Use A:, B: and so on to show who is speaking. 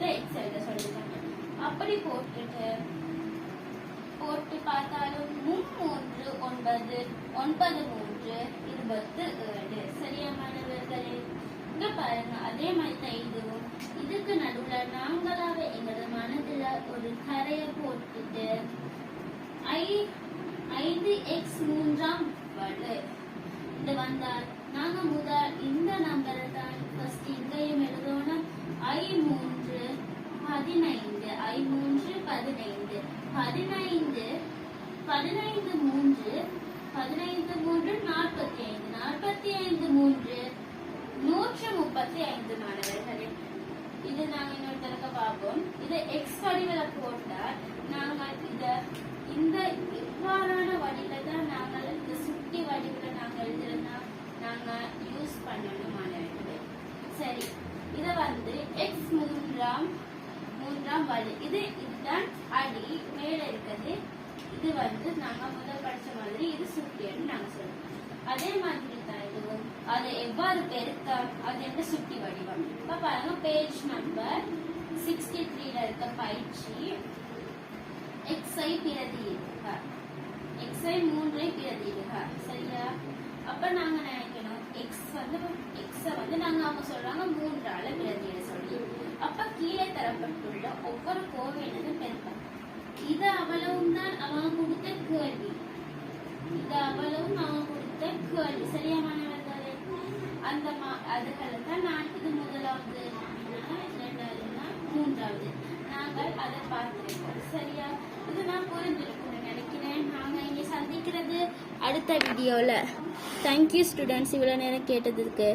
A: கொடுத்து எக்ஸ் எழுத சொல்லியிருக்காங்க. அப்படி போட்டுட்டு போட்டு பார்த்தாலும் மும்மூன்று ஒன்பது ஒன்பது மூன்று இருபத்து ஏழு. சரியா மாணவர்களே? இங்க பாருங்க அதே மாதிரி தான் இதுவும். இதுக்கு நடுவுல நாங்களாவே எங்களது மனதுல ஒரு கரையை போட்டுட்டு ஐ ஐந்து எக்ஸ் மூன்றாம் வலு. இது வந்தால் நாங்க முதல் இந்த நம்பரை தான் ஃபர்ஸ்ட் இங்கேயும் எழுதணும் ஐ மூன்று பதினைந்து ஐ மூன்று பதினைந்து பதினைந்து பதினைந்து மூன்று பதினைந்து மூன்று நாற்பத்தி ஐந்து நாற்பத்தி ஐந்து மூன்று நூற்று முப்பத்தி ஐந்து மாணவர்களே. இது நாங்க இன்னொரு பார்ப்போம். இது எக்ஸ் வடிவில போட்டால் நாங்கள் இத இந்த இவ்வாறான வடிவில தான் நாங்கள் இந்த சுட்டி வடிவில நாங்கள் எழுதுறதா நாங்க யூஸ் பண்ணணும் மாணவர்களே. சரி இத வந்து எக்ஸ் மூன்றாம் இதுதான் வலி இது இதுதான் அடி. மேல இருக்கிறது. இது வந்து நாங்க முதல் படிச்ச மாதிரி இது சுட்டின்னு நாங்க சொல்லுவோம் அதே மாதிரி தான் இதுவும் அது எவ்வாறு பெருக்கம்? அது எந்த சுட்டி வடிவம்? இப்ப பாருங்க பேஜ் நம்பர் சிக்ஸ்டி த்ரீல இருக்க பயிற்சி. எக்ஸை பிரதியிடுக. எக்ஸை மூன்றை பிரதியிடுக. சரியா? அப்ப நாங்க நினைக்கணும் எக்ஸ் வந்து எக்ஸ வந்து நாங்க அவங்க சொல்றாங்க மூன்றால பிரதியிட சொல்லி. அப்ப கீழே தரப்பட்டுள்ள ஒவ்வொரு கோவையினதும் பெருக்கம் இது அவ்வளவும் தான் அவன் கொடுத்த கேள்வி. இது அவ்வளவும் அவன் கொடுத்த கேள்வி. சரியா மாணவர்களே அந்த மா அதுகளை தான் நான் இது முதலாவது. இரண்டாவதுனா மூன்றாவது. நாங்கள் அதை பார்த்திருக்கோம். சரியா? இது நான் புரிஞ்சிருக்கும்னு நினைக்கிறேன். நாங்கள் இங்கே சந்திக்கிறது அடுத்த வீடியோவில் தேங்க்யூ ஸ்டூடெண்ட்ஸ் இவ்வளோ நேரம் கேட்டதுக்கு